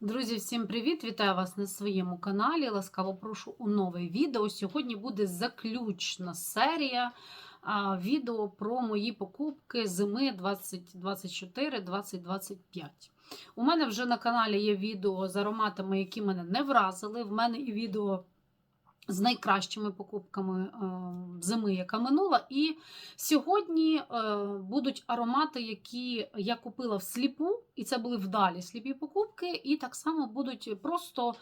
Друзі, всім привіт! Вітаю вас на своєму каналі. Ласкаво прошу у нове відео. Сьогодні буде заключна серія відео про мої покупки зими 2024-2025. У мене вже на каналі є відео з ароматами, які мене не вразили. В мене і відео з найкращими покупками е, зими, яка минула. І сьогодні е, будуть аромати, які я купила всліпу, і це були вдалі сліпі покупки, і так само будуть просто.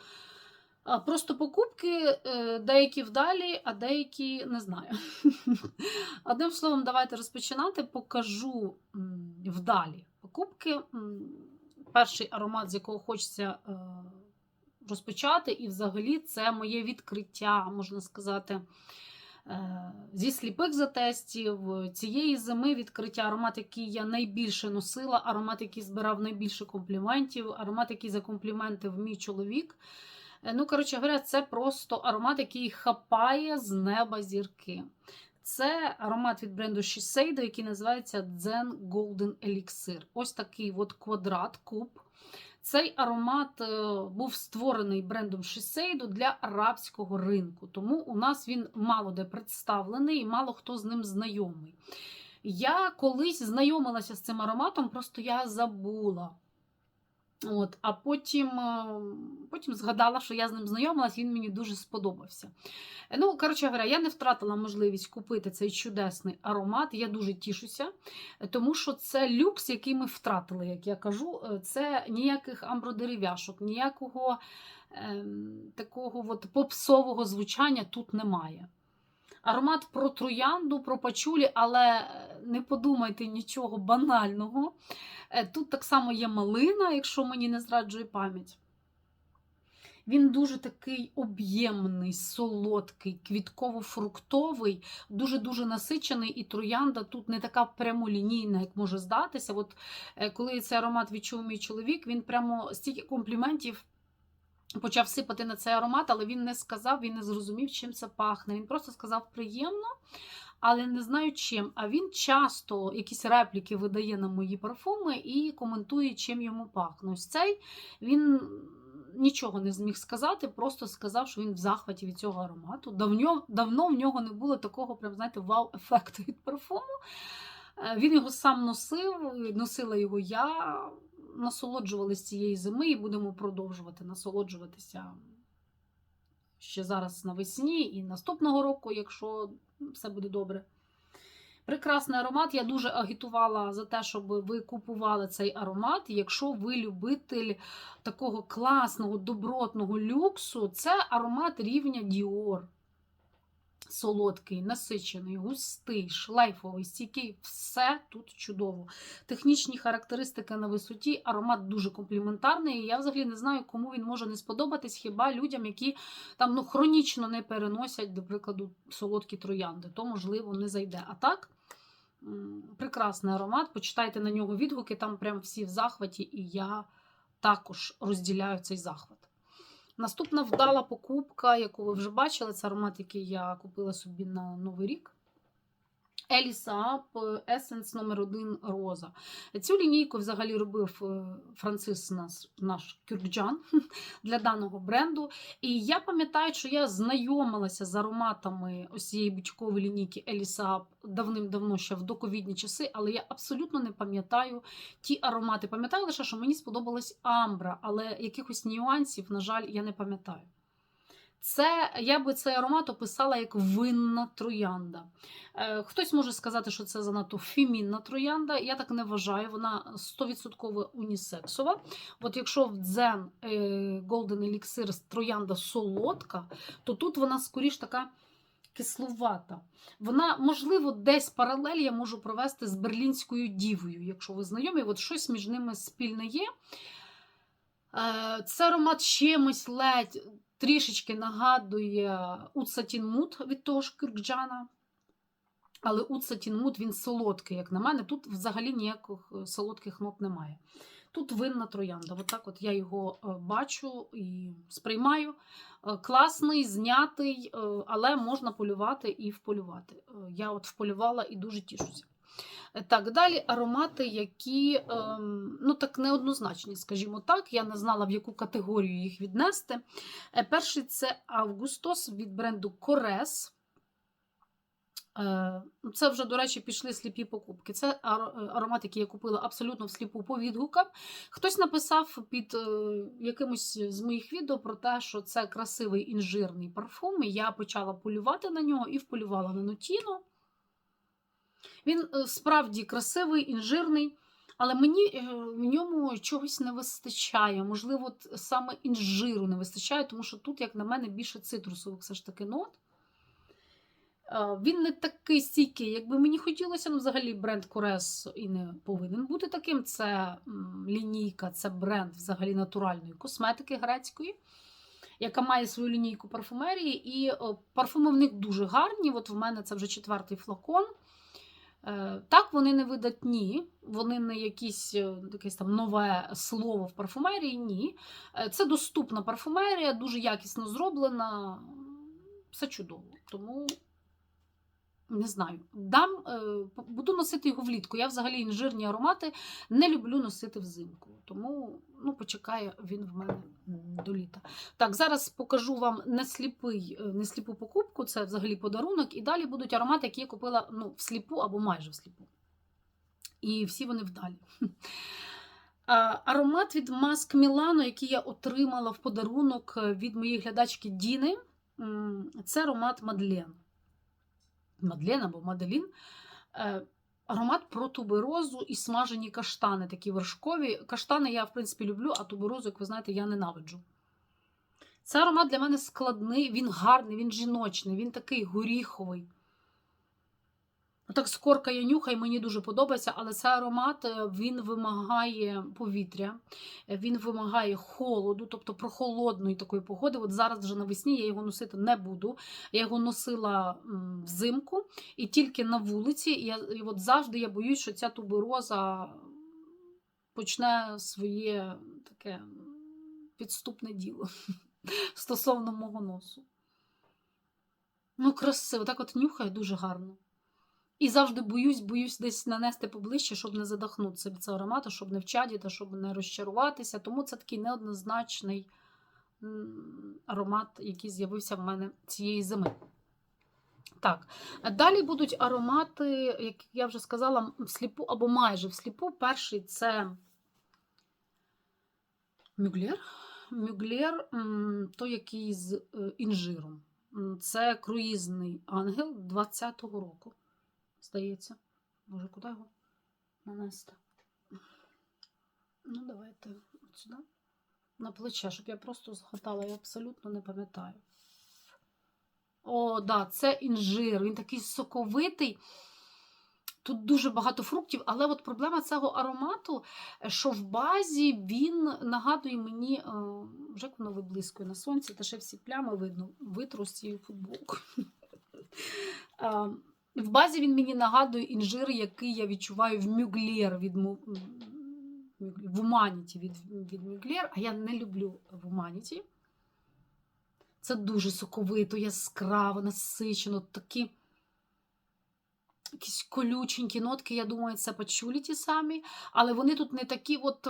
е, Просто покупки, деякі вдалі, а деякі не знаю. Одним словом, давайте розпочинати. Покажу вдалі покупки. Перший аромат, з якого хочеться розпочати, і взагалі це моє відкриття, можна сказати, е, зі сліпих затестів. Цієї зими відкриття аромат, який я найбільше носила, аромат, який збирав найбільше компліментів, аромат, який за компліменти в мій чоловік. Е, Ну, коротше говоря, це просто аромат, який хапає з неба зірки. Це аромат від бренду Shiseido, який називається Zen Golden Elixir. Ось такий от квадрат, куб. Цей аромат е, був створений брендом Шісейду для арабського ринку, тому у нас він мало де представлений і мало хто з ним знайомий. Я колись знайомилася з цим ароматом, просто я забула. От, А потім е, потім згадала, що я з ним знайомилась, він мені дуже сподобався. Е, Ну, коротше говоря, я не втратила можливість купити цей чудесний аромат. Я дуже тішуся, е, тому що це люкс, який ми втратили, як я кажу. Е, Це ніяких амбродерев'яшок, ніякого ем, такого от попсового звучання тут немає. Аромат про троянду, про пачулі, але е, не подумайте нічого банального. Е, Тут так само є малина, якщо мені не зраджує пам'ять. Він дуже такий об'ємний, солодкий, квітково-фруктовий, дуже-дуже насичений, і троянда тут не така прямолінійна, як може здатися. От е, коли цей аромат відчув мій чоловік, він прямо стільки компліментів почав сипати на цей аромат, але він не сказав, він не зрозумів, чим це пахне. Він просто сказав приємно, але не знаю чим. А він часто якісь репліки видає на мої парфуми і коментує, чим йому пахне. Цей він нічого не зміг сказати, просто сказав, що він в захваті від цього аромату. Давно, давно в нього не було такого, прям, знаєте, вау-ефекту від парфуму. Е, Він його сам носив, носила його я. Насолоджувалися цієї зими і будемо продовжувати насолоджуватися ще зараз навесні і наступного року, якщо все буде добре. Прекрасний аромат. Я дуже агітувала за те, щоб ви купували цей аромат. Якщо ви любитель такого класного, добротного люксу, це аромат рівня Dior. Солодкий, насичений, густий, шлейфовий, стійкий, все тут чудово. Технічні характеристики на висоті, аромат дуже компліментарний. І я взагалі не знаю, кому він може не сподобатись, хіба людям, які там ну, хронічно не переносять, до прикладу, солодкі троянди, то, можливо, не зайде. А так, прекрасний аромат. Почитайте на нього відгуки, там прям всі в захваті, і я також розділяю цей захват. Наступна вдала покупка, яку ви вже бачили, це аромат, який я купила собі на Новий рік. Еліса Essence номер 1 Роза. Цю лінійку взагалі робив е, Францис наш, наш Кюркджан для даного бренду. І я пам'ятаю, що я знайомилася з ароматами ось цієї лінійки Еліса давним-давно ще в доковідні часи, але я абсолютно не пам'ятаю ті аромати. Пам'ятаю лише, що мені сподобалась амбра, але якихось нюансів, на жаль, я не пам'ятаю. Це я би цей аромат описала як винна троянда. Е, Хтось може сказати, що це занадто фемінна троянда. Я так не вважаю, вона 100% унісексова. От якщо в дзен е, Golden Elixir троянда солодка, то тут вона скоріш така кисловата. Вона, можливо, десь паралель я можу провести з берлінською дівою, якщо ви знайомі, от щось між ними спільне є. Е, Це аромат чимось ледь трішечки нагадує Уцатін Мут від того ж Кюркджана. Але Уцатін Мут він солодкий, як на мене. Тут взагалі ніяких е, солодких нот немає. Тут винна троянда. От так от я його е, бачу і сприймаю. Е, Класний, знятий, але можна полювати і вполювати. Я от вполювала і дуже тішуся. Так, далі аромати, які ем, ну так неоднозначні, скажімо так. Я не знала, в яку категорію їх віднести. Е, Перший це Августос від бренду Корес. Е, Це вже, до речі, пішли сліпі покупки. Це е, аромат, який я купила абсолютно всліпу по відгукам. Хтось написав під якимось з моїх відео про те, що це красивий інжирний парфум. І я почала полювати на нього і вполювала на нотіно. Він е, справді красивий, інжирний, але мені е, в ньому чогось не вистачає. Можливо, от саме інжиру не вистачає, тому що тут, як на мене, більше цитрусових все ж таки нот. Е, Він не такий стійкий, якби мені хотілося. Ну, взагалі, бренд Корес і не повинен бути таким. Це лінійка, це бренд взагалі натуральної косметики грецької, яка має свою лінійку парфумерії. І парфуми в них дуже гарні. От в мене це вже четвертий флакон. Е, Так, вони не видатні, вони не якісь е, якесь там нове слово в парфумерії. Ні. Е, Це доступна парфумерія, дуже якісно зроблена. Все чудово. Тому не знаю. Дам, е, буду носити його влітку. Я взагалі інжирні аромати не люблю носити взимку. Тому ну, почекає він в мене до літа. Так, зараз покажу вам е, не сліпу покупку, це взагалі подарунок. І далі будуть аромати, які я купила ну, всліпу або майже всліпу. І всі вони вдалі. Аромат від Маск Мілано, який я отримала в подарунок е, від моєї глядачки Діни. Це аромат Мадлен. Мадлен або Маделін. Е, Аромат про туберозу і смажені каштани, такі вершкові. Каштани я, в принципі, люблю, а туберозу, як ви знаєте, я ненавиджу. Це аромат для мене складний, він гарний, він жіночний, він такий горіховий. Так скорка я нюхаю, мені дуже подобається, але цей аромат е, він вимагає повітря, е, він вимагає холоду, тобто прохолодної такої погоди. От зараз вже навесні я його носити не буду. Я його носила взимку і тільки на вулиці. І я, і от завжди я боюсь, що ця тубероза почне своє таке підступне діло стосовно мого носу. Ну, красиво, так от нюхає дуже гарно. І завжди боюсь, боюсь десь нанести поближче, щоб не задохнутися від цього аромату, щоб не вчадіти, щоб не розчаруватися. Тому це такий неоднозначний аромат, який з'явився в мене цієї зими. Так, далі будуть аромати, як я вже сказала, всліпу або майже всліпу. Перший це мюглер. Мюглер, той, який з е, інжиром. Це круїзний ангел 20-го року здається. Може, куди його нанести? Ну, давайте сюди. На плече, щоб я просто згадала, я абсолютно не пам'ятаю. О, да, це інжир. Він такий соковитий. Тут дуже багато фруктів, але от проблема цього аромату, що в базі він нагадує мені, е, вже воно виблискує на сонці, та ще всі плями видно, витру з цією футболкою. В базі він мені нагадує інжир, який я відчуваю в мюглєр від в Уманіті від, від мюглєр, а я не люблю в Уманіті. Це дуже соковито, яскраво, насичено, такі якісь колюченькі нотки, я думаю, це пачулі ті самі, але вони тут не такі от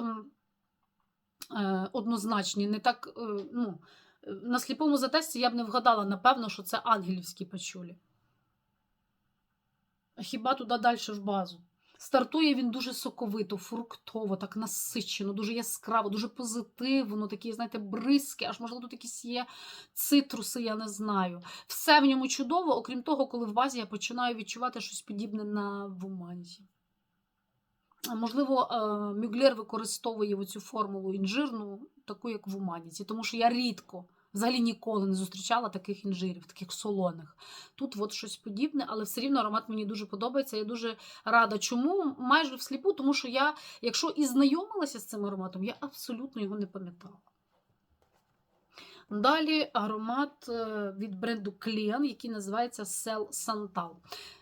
е, однозначні, не так, е, ну, е, на сліпому затесті я б не вгадала, напевно, що це ангелівські пачулі. Хіба туди далі в базу? Стартує він дуже соковито, фруктово, так насичено, дуже яскраво, дуже позитивно, такі, знаєте, бризки, аж можливо тут якісь є цитруси, я не знаю. Все в ньому чудово, окрім того, коли в базі я починаю відчувати щось подібне на вуманті. А, Можливо, е, Мюглер використовує оцю формулу інжирну, таку, як в Уманіці, тому що я рідко, взагалі ніколи не зустрічала таких інжирів, таких солоних. Тут от щось подібне, але все рівно аромат мені дуже подобається. Я дуже рада. Чому? Майже всліпу, тому що я, якщо і знайомилася з цим ароматом, я абсолютно його не пам'ятала. Далі аромат е, від бренду Кліан, який називається Сел Сантал.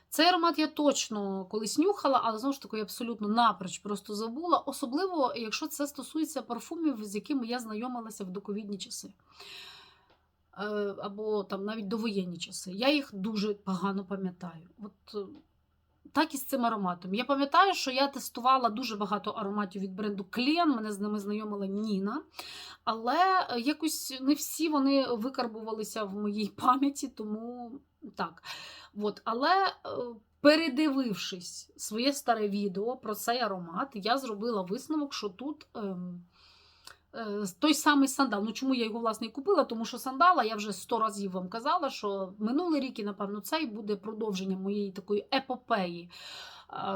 Цей аромат я точно колись нюхала, але знову ж таки я абсолютно напроч просто забула. Особливо, якщо це стосується парфумів, з якими я знайомилася в доковідні часи. Е, Або там навіть довоєнні часи. Я їх дуже погано пам'ятаю. От е, так і з цим ароматом. Я пам'ятаю, що я тестувала дуже багато ароматів від бренду Клен, мене з ними знайомила Ніна. Але е, якось не всі вони викарбувалися в моїй пам'яті, тому так. От. Але е, передивившись своє старе відео про цей аромат, я зробила висновок, що тут. Ем, той самий сандал. Ну чому я його власне і купила? Тому що сандала я вже сто разів вам казала, що минулий рік і напевно цей буде продовженням моєї такої епопеї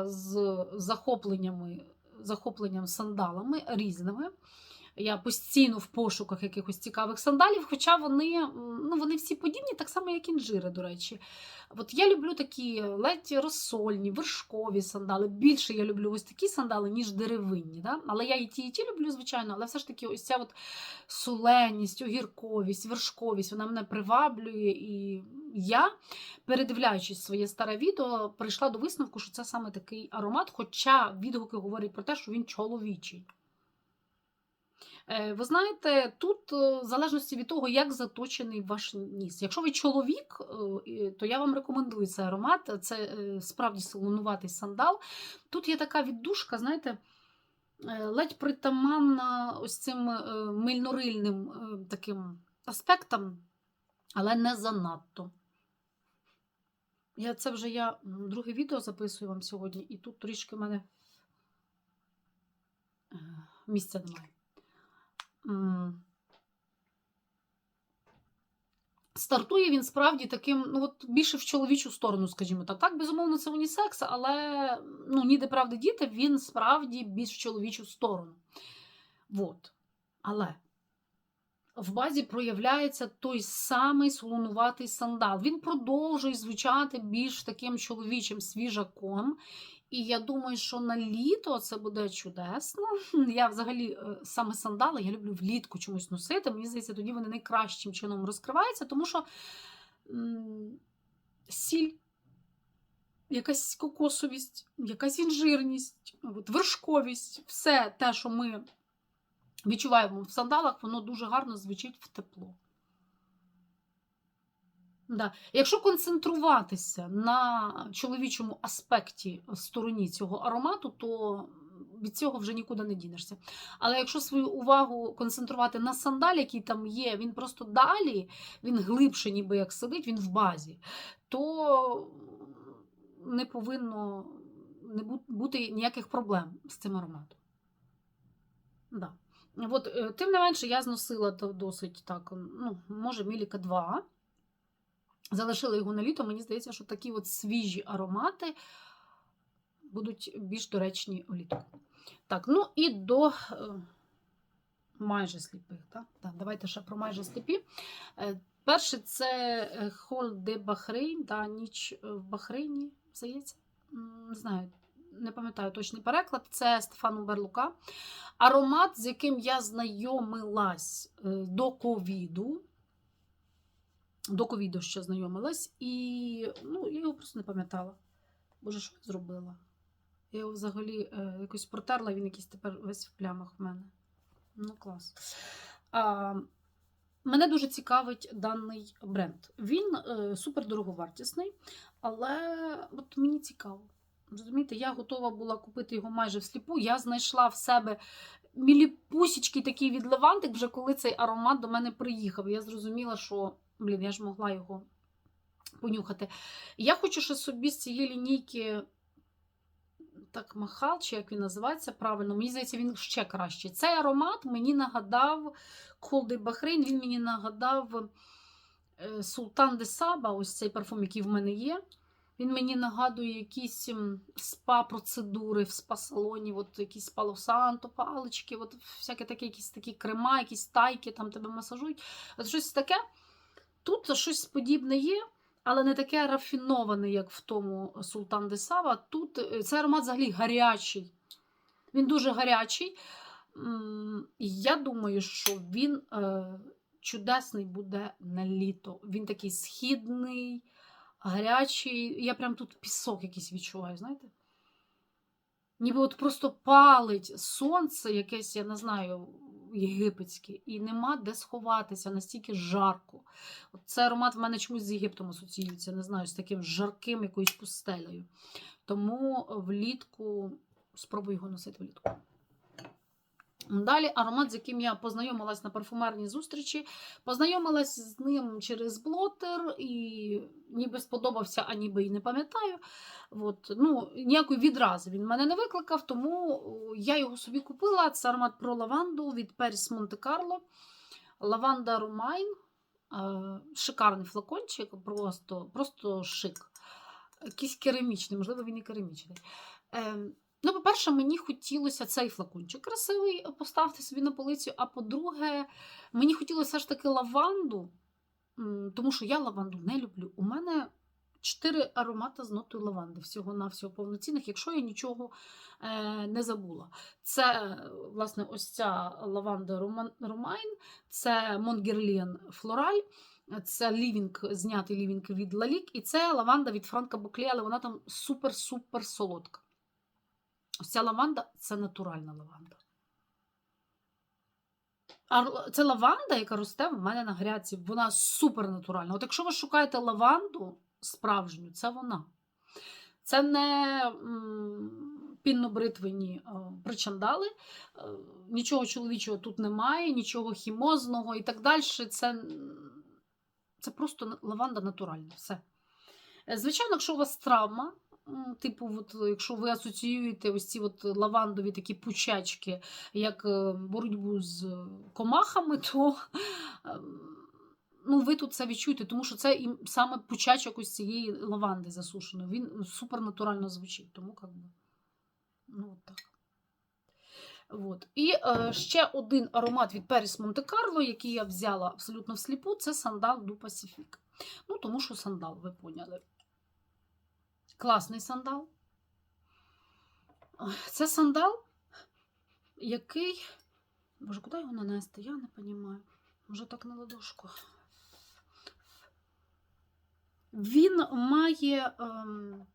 з захопленнями, захопленням сандалами різними. Я постійно в пошуках якихось цікавих сандалів, хоча вони, ну, вони всі подібні, так само, як інжири, до речі. От я люблю такі ледь розсольні, вершкові сандали. Більше я люблю ось такі сандали, ніж деревинні. Да? Але я і ті, і ті люблю, звичайно, але все ж таки ось ця от соленість, огірковість, вершковість, вона мене приваблює. І я, передивляючись своє старе відео, прийшла до висновку, що це саме такий аромат, хоча відгуки говорять про те, що він чоловічий. Е, Ви знаєте, тут е, в залежності від того, як заточений ваш ніс. Якщо ви чоловік, е, то я вам рекомендую цей аромат. Це справді солонуватий сандал. Тут є така віддушка, знаєте, ледь притаманна ось цим мильнорильним таким аспектам, але не занадто. Я, це вже я друге відео записую вам сьогодні, і тут трішки в мене місця немає. Стартує він справді таким, ну от більше в чоловічу сторону, скажімо так. Так, безумовно, це унісекс, але ну, ніде правди діти, він справді більш в чоловічу сторону. Вот. Але в базі проявляється той самий солонуватий сандал. Він продовжує звучати більш таким чоловічим свіжаком. І я думаю, що на літо це буде чудесно. Я взагалі е, саме сандали я люблю влітку чомусь носити. Мені здається, тоді вони найкращим чином розкриваються, тому що сіль, якась кокосовість, якась інжирність, от, вершковість, все те, що ми відчуваємо в сандалах, воно дуже гарно звучить в тепло. Да. Якщо концентруватися на чоловічому аспекті стороні цього аромату, то від цього вже нікуди не дінешся. Але якщо свою увагу концентрувати на сандалі, який там є, він просто далі, він глибше, ніби як сидить, він в базі, то не повинно не бути ніяких проблем з цим ароматом. Да. От, е, тим не менше, я зносила досить так, ну, може, міліка 2. Залишила його на літо. Мені здається, що такі от свіжі аромати будуть більш доречні влітку. Так, ну і до е, майже сліпих. Так? Так, давайте ще про майже сліпі. Е, перше, це е, Хол де Бахрейн, та ніч в Бахрейні, здається. Не знаю, не пам'ятаю точний переклад. Це Стефану Берлука. Аромат, з яким я знайомилась до ковіду. До ковіду ще знайомилась, і ну, я його просто не пам'ятала. Боже, що я зробила? Я його взагалі е, якось протерла, він якийсь тепер весь в плямах в мене. Ну, клас. А, мене дуже цікавить даний бренд. Він е, супер дороговартісний, але от мені цікаво. Розумієте, я готова була купити його майже всліпу. Я знайшла в себе міліпусічки такий від Левантик, вже коли цей аромат до мене приїхав. Я зрозуміла, що блін, я ж могла його понюхати. Я хочу ще собі з цієї лінійки. Так, махал, чи як він називається правильно, мені здається, він ще кращий. Цей аромат мені нагадав Холдий Бахрейн, він мені нагадав е, Султан де Саба, ось цей парфум, який в мене є. Він мені нагадує якісь спа-процедури в спа-салоні, от якісь палосанто, палички, от всяке таке, якісь такі крема, якісь тайки, там тебе масажують. От щось таке. Тут щось подібне є, але не таке рафіноване, як в тому Султан де Сава. Тут е, цей аромат взагалі гарячий. Він дуже гарячий. Я думаю, що він е, чудесний буде на літо. Він такий східний, гарячий. Я прям тут пісок якийсь відчуваю, знаєте? Ніби от просто палить сонце, якесь, я не знаю, єгипетське, і нема де сховатися, настільки жарко. От Цей аромат в мене чомусь з Єгиптом асоціюється, не знаю, з таким жарким якоюсь пустелею. Тому влітку спробую його носити влітку. Далі аромат, з яким я познайомилась на парфумерній зустрічі. Познайомилась з ним через блотер і ніби сподобався, а ніби і не пам'ятаю. От, ну, ніякої відрази він мене не викликав, тому я його собі купила. Це аромат про лаванду від Періс Монте Карло. Лаванда Румайн. Е, Шикарний флакончик, просто, просто шик. Якийсь керамічний, можливо, він і керамічний. Е, Ну, по-перше, мені хотілося цей флакончик красивий поставити собі на полицю. А по-друге, мені хотілося все ж таки лаванду, тому що я лаванду не люблю. У мене чотири аромати з нотою лаванди, всього-навсього повноцінних, якщо я нічого е, не забула. Це, е, власне, ось ця лаванда Ромайн, це Монгерліан Флораль. Це лівінг, знятий лівінг від Лалік, і це лаванда від Франка Буклі, але вона там супер-супер солодка. Ось ця лаванда це натуральна лаванда. А це лаванда, яка росте в мене на грядці, вона супер натуральна. От якщо ви шукаєте лаванду справжню, це вона. Це не пінно-бритвені е, причандали, е, нічого чоловічого тут немає, нічого хімозного і так далі. Це, це просто лаванда натуральна. Все. Е, Звичайно, якщо у вас травма, типу, от, якщо ви асоціюєте ось ці от лавандові такі пучачки, як е, боротьбу з комахами, то ем, ну, ви тут це відчуєте, тому що це і саме пучачок ось цієї лаванди засушеної. Він супер натурально звучить. Тому як би, ну, от так. От. І е, ще один аромат від Періс Монте Карло, який я взяла абсолютно всліпу, це сандал Ду Пасіфік. Ну, тому що сандал, ви поняли. Класний сандал. Це сандал, який. Боже, куди його нанести? Я не розумію. Може так на ладошку. Він має ем,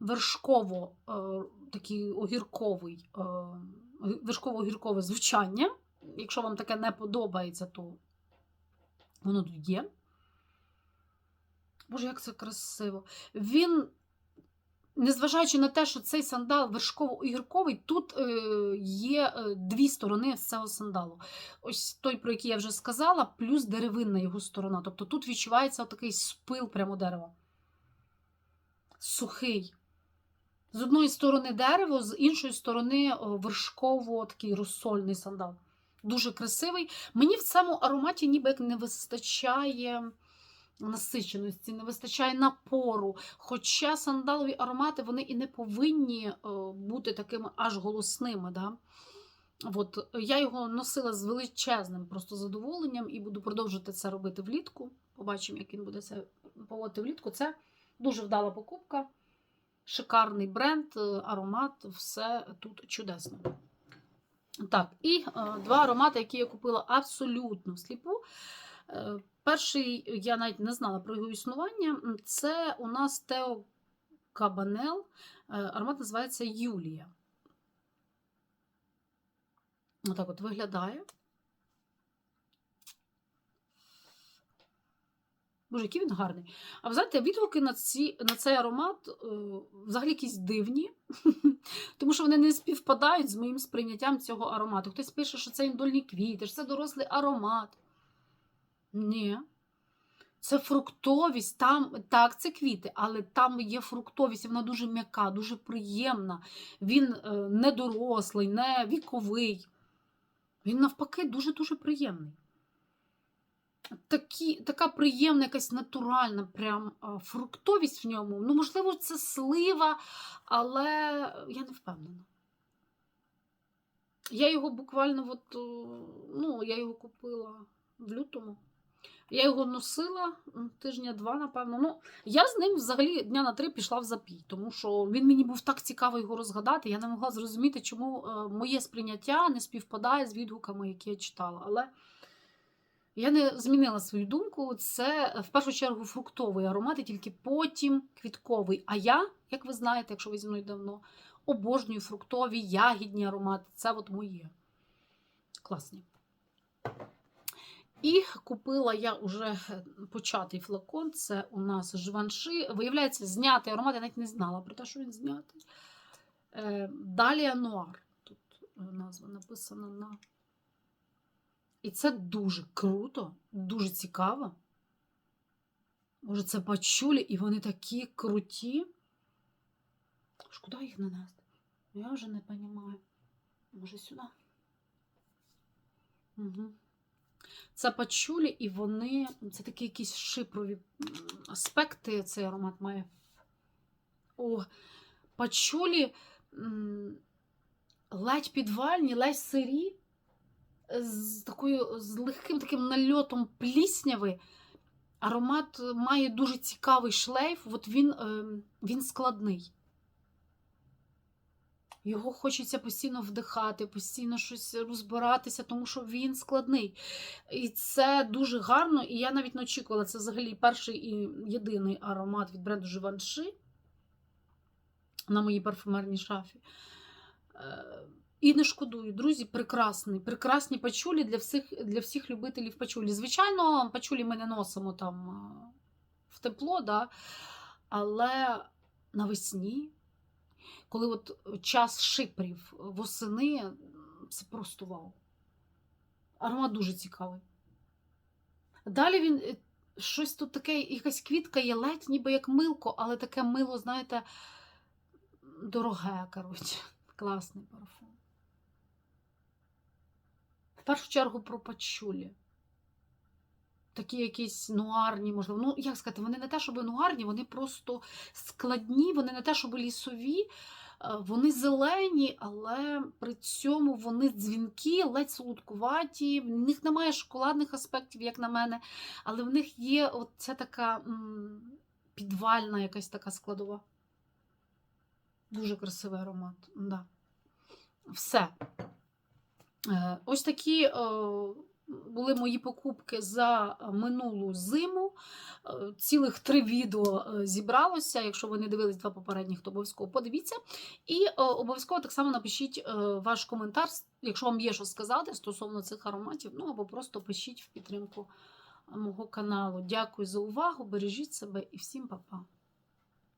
вершково е, такий огірковий, е, вершково-огіркове звучання. Якщо вам таке не подобається, то воно тут є. Боже, як це красиво. Він, незважаючи на те, що цей сандал вершково-огірковий, тут е, є е, дві сторони цього сандалу. Ось той, про який я вже сказала, плюс деревинна його сторона. Тобто тут відчувається такий спил прямо дерева. Сухий. З одної сторони дерево, з іншої сторони вершково такий розсольний сандал. Дуже красивий. Мені в цьому ароматі ніби як не вистачає насиченості, не вистачає напору. Хоча сандалові аромати вони і не повинні е, бути такими аж голосними. Да? От, я його носила з величезним просто задоволенням і буду продовжувати це робити влітку. Побачимо, як він буде це поводити влітку. Це дуже вдала покупка. Шикарний бренд, е, аромат, все тут чудесно. Так, і е, два аромати, які я купила абсолютно всліпу. Е, перший, я навіть не знала про його існування. Це у нас Тео Кабанел. Е, аромат називається Юлія. Отак от виглядає. Боже, який він гарний. А ви знаєте, відгуки на, ці, на цей аромат е, взагалі якісь дивні, тому що вони не співпадають з моїм сприйняттям цього аромату. Хтось пише, що це індольні квіти, що це дорослий аромат. Ні. Це фруктовість, там так, це квіти, але там є фруктовість, вона дуже м'яка, дуже приємна. Він е, не дорослий, не віковий. Він навпаки дуже-дуже приємний. Такі, така приємна, якась натуральна прям фруктовість в ньому. Ну, можливо, це слива, але я не впевнена. Я його буквально, от, ну, я його купила в лютому. Я його носила тижня-два, напевно. Ну, я з ним взагалі дня на три пішла в запій, тому що він мені був так цікаво його розгадати. Я не могла зрозуміти, чому е, моє сприйняття не співпадає з відгуками, які я читала. Але я не змінила свою думку. Це в першу чергу фруктовий аромат, і тільки потім квітковий. А я, як ви знаєте, якщо ви зі мною давно, обожнюю фруктові, ягідні аромати. Це от моє. Класні. І купила я вже початий флакон. Це у нас Живанши. Виявляється, знятий аромат, я навіть не знала про те, що він знятий. Е, Далія Нуар. Тут е, назва написана на. І це дуже круто, дуже цікаво. Може, це пачулі, і вони такі круті. Куди їх нанести? Я вже не розумію. Може, сюди? Угу. Це пачулі, і вони. Це такі якісь шипрові аспекти цей аромат має. О, пачулі ледь підвальні, ледь сирі, з такою з легким таким нальотом плісняви. Аромат має дуже цікавий шлейф, от він, е, він складний. Його хочеться постійно вдихати, постійно щось розбиратися, тому що він складний. І це дуже гарно. І я навіть не очікувала. Це взагалі перший і єдиний аромат від бренду Givenchy на моїй парфумерній шафі. Е, І не шкодую, друзі, прекрасний. Прекрасні пачулі для всіх, для всіх любителів пачулі. Звичайно, пачулі ми не носимо там е, в тепло, да? але навесні коли от час шипрів восени, це просто вау. Аромат дуже цікавий. Далі він е, щось тут таке, якась квітка є ледь, ніби як милко, але таке мило, знаєте, дороге, коротше. Класний парфум. В першу чергу про пачулі. Такі якісь нуарні, можливо. Ну, як сказати, вони не те, щоб нуарні, вони просто складні, вони не те, щоб лісові, е, вони зелені, але при цьому вони дзвінкі, ледь солодкуваті, в них немає шоколадних аспектів, як на мене, але в них є оця така підвальна якась така складова. Дуже красивий аромат. Да. Все. Е, Ось такі. Е, були мої покупки за минулу зиму. Е, Цілих три відео е, зібралося. Якщо ви не дивились два попередніх, то обов'язково подивіться. І е, обов'язково так само напишіть е, ваш коментар, якщо вам є що сказати стосовно цих ароматів, ну або просто пишіть в підтримку мого каналу. Дякую за увагу, бережіть себе і всім па-па.